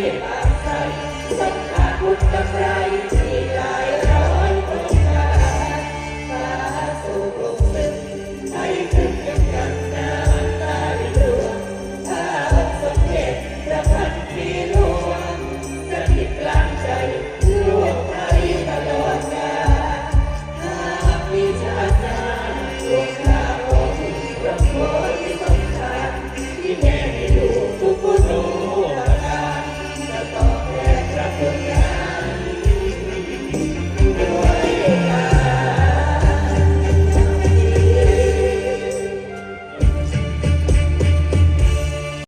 เหตาใจสัมผัสบุญกับใคร